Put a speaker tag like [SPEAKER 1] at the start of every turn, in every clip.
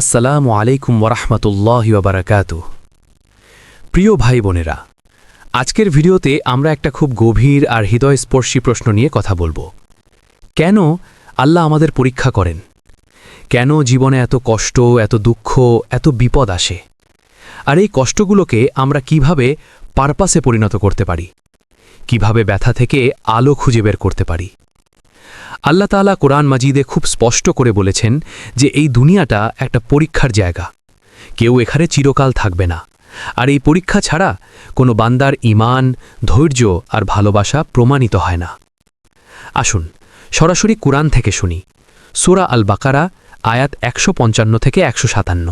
[SPEAKER 1] আসসালামু আলাইকুম ওরহমতুল্লাহ বারাকাত প্রিয় ভাই বোনেরা আজকের ভিডিওতে আমরা একটা খুব গভীর আর হৃদয়স্পর্শী প্রশ্ন নিয়ে কথা বলবো। কেন আল্লাহ আমাদের পরীক্ষা করেন কেন জীবনে এত কষ্ট এত দুঃখ এত বিপদ আসে আর এই কষ্টগুলোকে আমরা কিভাবে পারপাসে পরিণত করতে পারি কিভাবে ব্যথা থেকে আলো খুঁজে বের করতে পারি আল্লাহ তালা কোরআন মাজিদে খুব স্পষ্ট করে বলেছেন যে এই দুনিয়াটা একটা পরীক্ষার জায়গা কেউ এখানে চিরকাল থাকবে না আর এই পরীক্ষা ছাড়া কোনো বান্দার ইমান ধৈর্য আর ভালোবাসা প্রমাণিত হয় না আসুন সরাসরি কোরআন থেকে শুনি সুরা আল বাকারা আয়াত একশো পঞ্চান্ন থেকে একশো সাতান্ন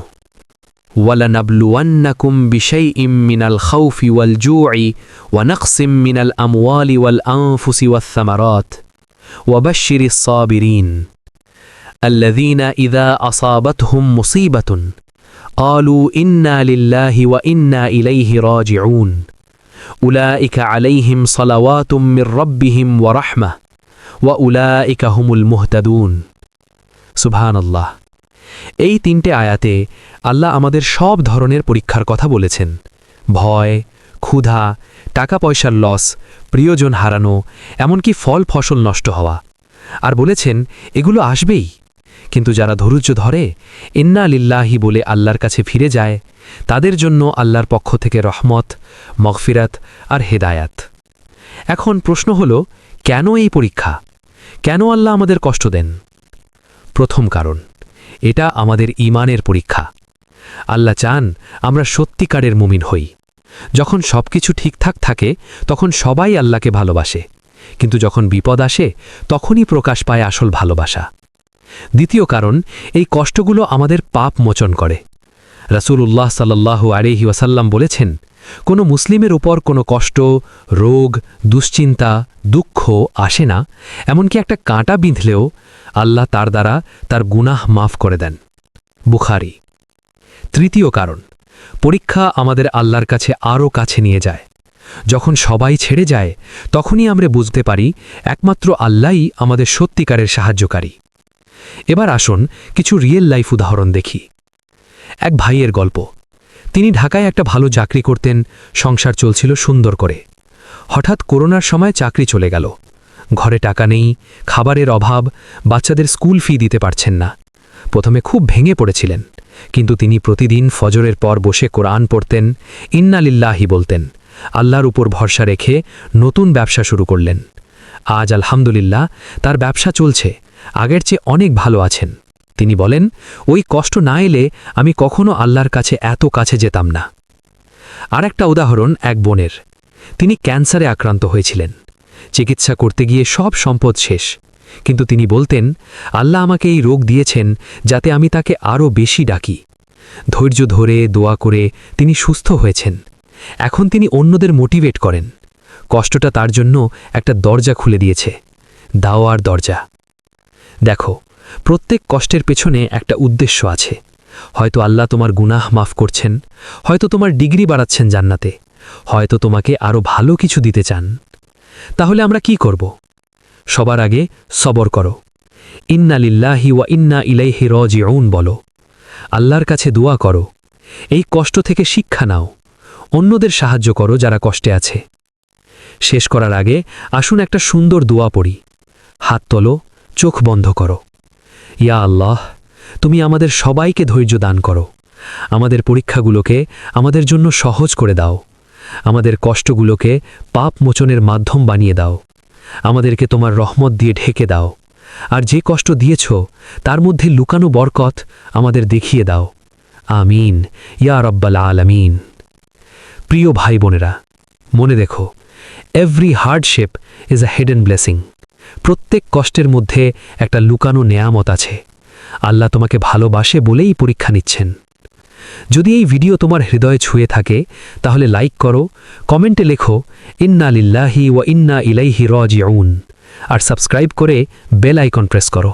[SPEAKER 1] ولنبلونكم بشيء من الخوف والجوع ونقص من الأموال والأنفس والثمرات وبشر الصابرين الذين إذا أصابتهم مصيبة قالوا إنا لله وإنا إليه راجعون أولئك عليهم صلوات من ربهم ورحمة وأولئك هم المهتدون سبحان الله এই তিনটে আয়াতে আল্লাহ আমাদের সব ধরনের পরীক্ষার কথা বলেছেন ভয় ক্ষুধা টাকা পয়সার লস প্রিয়জন হারানো এমনকি ফল ফসল নষ্ট হওয়া আর বলেছেন এগুলো আসবেই কিন্তু যারা ধৈর্য ধরে ইন্না লিল্লাহি বলে আল্লাহর কাছে ফিরে যায় তাদের জন্য আল্লাহর পক্ষ থেকে রহমত মগফিরাত আর হেদায়াত এখন প্রশ্ন হল কেন এই পরীক্ষা কেন আল্লাহ আমাদের কষ্ট দেন প্রথম কারণ এটা আমাদের ইমানের পরীক্ষা আল্লাহ চান আমরা সত্যিকারের মুমিন হই যখন সব কিছু ঠিকঠাক থাকে তখন সবাই আল্লাহকে ভালোবাসে কিন্তু যখন বিপদ আসে তখনই প্রকাশ পায় আসল ভালোবাসা দ্বিতীয় কারণ এই কষ্টগুলো আমাদের পাপ মোচন করে উল্লাহ সাল্লাল্লাহু আলিহি ওয়াসাল্লাম বলেছেন কোনো মুসলিমের উপর কোনো কষ্ট রোগ দুশ্চিন্তা দুঃখ আসে না এমনকি একটা কাঁটা বিঁধলেও আল্লাহ তার দ্বারা তার গুনাহ মাফ করে দেন বুখারি তৃতীয় কারণ পরীক্ষা আমাদের আল্লাহর কাছে আরও কাছে নিয়ে যায় যখন সবাই ছেড়ে যায় তখনই আমরা বুঝতে পারি একমাত্র আল্লাহই আমাদের সত্যিকারের সাহায্যকারী এবার আসুন কিছু রিয়েল লাইফ উদাহরণ দেখি এক ভাইয়ের গল্প তিনি ঢাকায় একটা ভালো চাকরি করতেন সংসার চলছিল সুন্দর করে হঠাৎ করোনার সময় চাকরি চলে গেল ঘরে টাকা নেই খাবারের অভাব বাচ্চাদের স্কুল ফি দিতে পারছেন না প্রথমে খুব ভেঙে পড়েছিলেন কিন্তু তিনি প্রতিদিন ফজরের পর বসে কোরআন পড়তেন ইন্নালিল্লাহি বলতেন আল্লাহর উপর ভরসা রেখে নতুন ব্যবসা শুরু করলেন আজ আলহামদুলিল্লাহ তার ব্যবসা চলছে আগের চেয়ে অনেক ভালো আছেন তিনি বলেন ওই কষ্ট না এলে আমি কখনও আল্লাহর কাছে এত কাছে যেতাম না আর একটা উদাহরণ এক বোনের তিনি ক্যান্সারে আক্রান্ত হয়েছিলেন চিকিৎসা করতে গিয়ে সব সম্পদ শেষ কিন্তু তিনি বলতেন আল্লাহ আমাকে এই রোগ দিয়েছেন যাতে আমি তাকে আরও বেশি ডাকি ধৈর্য ধরে দোয়া করে তিনি সুস্থ হয়েছেন এখন তিনি অন্যদের মোটিভেট করেন কষ্টটা তার জন্য একটা দরজা খুলে দিয়েছে দাওয়ার দরজা দেখো প্রত্যেক কষ্টের পেছনে একটা উদ্দেশ্য আছে হয়তো আল্লাহ তোমার গুনাহ মাফ করছেন হয়তো তোমার ডিগ্রি বাড়াচ্ছেন জান্নাতে হয়তো তোমাকে আরও ভালো কিছু দিতে চান তাহলে আমরা কি করব সবার আগে সবর করো ইন্নালিল্লাহি ওয়া ইন্না ইলাইহি রাজিউন বলো আল্লাহর কাছে দোয়া করো এই কষ্ট থেকে শিক্ষা নাও অন্যদের সাহায্য করো যারা কষ্টে আছে শেষ করার আগে আসুন একটা সুন্দর দোয়া পড়ি হাত তোলো চোখ বন্ধ করো ইয়া আল্লাহ তুমি আমাদের সবাইকে ধৈর্য দান করো আমাদের পরীক্ষাগুলোকে আমাদের জন্য সহজ করে দাও আমাদের কষ্টগুলোকে পাপ মোচনের মাধ্যম বানিয়ে দাও আমাদেরকে তোমার রহমত দিয়ে ঢেকে দাও আর যে কষ্ট দিয়েছ তার মধ্যে লুকানো বরকত আমাদের দেখিয়ে দাও আমিন ইয়া রব্বাল আলামিন প্রিয় ভাই বোনেরা মনে দেখো every hardship is a hidden blessing প্রত্যেক কষ্টের মধ্যে একটা লুকানো নেয়ামত আছে আল্লাহ তোমাকে ভালোবাসে বলেই পরীক্ষা নিচ্ছেন যদি এই ভিডিও তোমার হৃদয়ে ছুঁয়ে থাকে তাহলে লাইক করো কমেন্টে লেখো ইন্না লিল্লাহি ওয়া ইন্না ইলাইহি রজিউন আর সাবস্ক্রাইব করে বেল আইকন প্রেস করো